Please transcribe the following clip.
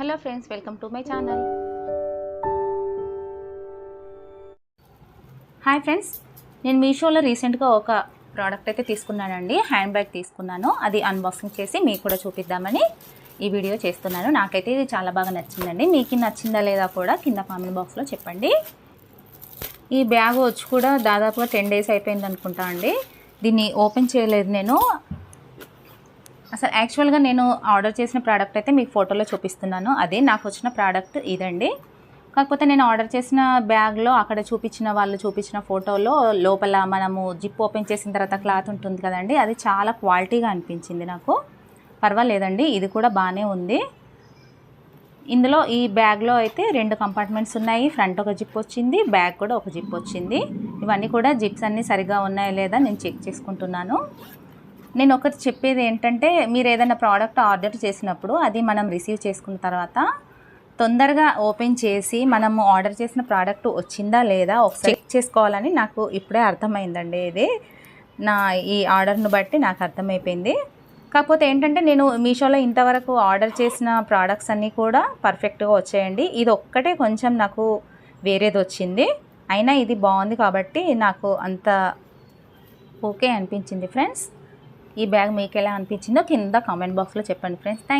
Hello friends welcome to my channel hi friends నేను మీషోలో రీసెంట్గా ఒక ప్రోడక్ట్ అయితే తీసుకున్నానండి. హ్యాండ్ బ్యాగ్ తీసుకున్నాను. అది అన్బాక్సింగ్ చేసి మీకు కూడా చూపిద్దామని ఈ వీడియో చేస్తున్నాను. నాకైతే ఇది చాలా బాగా నచ్చిందండి. మీకు నచ్చిందా లేదా కూడా కింద కామెంట్ బాక్స్లో చెప్పండి. ఈ బ్యాగ్ వచ్చి కూడా దాదాపుగా టెన్ డేస్ అయిపోయింది అనుకుంటా అండి. దీన్ని ఓపెన్ చేయలేదు నేను. అసలు యాక్చువల్గా నేను ఆర్డర్ చేసిన ప్రోడక్ట్ అయితే మీకు ఫోటోలో చూపిస్తున్నాను. అదే నాకు వచ్చిన ప్రోడక్ట్ ఇదండి. కాకపోతే నేను ఆర్డర్ చేసిన బ్యాగ్లో అక్కడ చూపించిన వాళ్ళు చూపించిన ఫోటోలో లోపల మనము జిప్ ఓపెన్ చేసిన తర్వాత క్లాత్ ఉంటుంది కదండి అది చాలా క్వాలిటీగా అనిపించింది నాకు. పర్వాలేదండి ఇది కూడా బాగానే ఉంది. ఇందులో ఈ బ్యాగ్లో అయితే రెండు కంపార్ట్మెంట్స్ ఉన్నాయి. ఫ్రంట్ ఒక జిప్ వచ్చింది బ్యాగ్ కూడా ఒక జిప్ వచ్చింది. ఇవన్నీ కూడా జిప్స్ అన్నీ సరిగా ఉన్నాయా లేదా నేను చెక్ చేసుకుంటున్నాను. నేను ఒకటి చెప్పేది ఏంటంటే మీరు ఏదైనా ప్రోడక్ట్ ఆర్డర్ చేసినప్పుడు అది మనం రిసీవ్ చేసుకున్న తర్వాత తొందరగా ఓపెన్ చేసి మనము ఆర్డర్ చేసిన ప్రోడక్ట్ వచ్చిందా లేదా ఒకసారి చెక్ చేసుకోవాలని నాకు ఇప్పుడే అర్థమైందండి ఇది. నా ఈ ఆర్డర్ను బట్టి నాకు అర్థమైపోయింది. కాకపోతే ఏంటంటే నేను మీషోలో ఇంతవరకు ఆర్డర్ చేసిన ప్రోడక్ట్స్ అన్నీ కూడా పర్ఫెక్ట్గా వచ్చాయండి. ఇది ఒక్కటే కొంచెం నాకు వేరేది వచ్చింది. అయినా ఇది బాగుంది కాబట్టి నాకు అంత ఓకే అనిపించింది ఫ్రెండ్స్ ఈ బ్యాగ్ మీకు ఎలా అనిపించిందో కింద కామెంట్ బాక్స్లో చెప్పండి ఫ్రెండ్స్. థ్యాంక్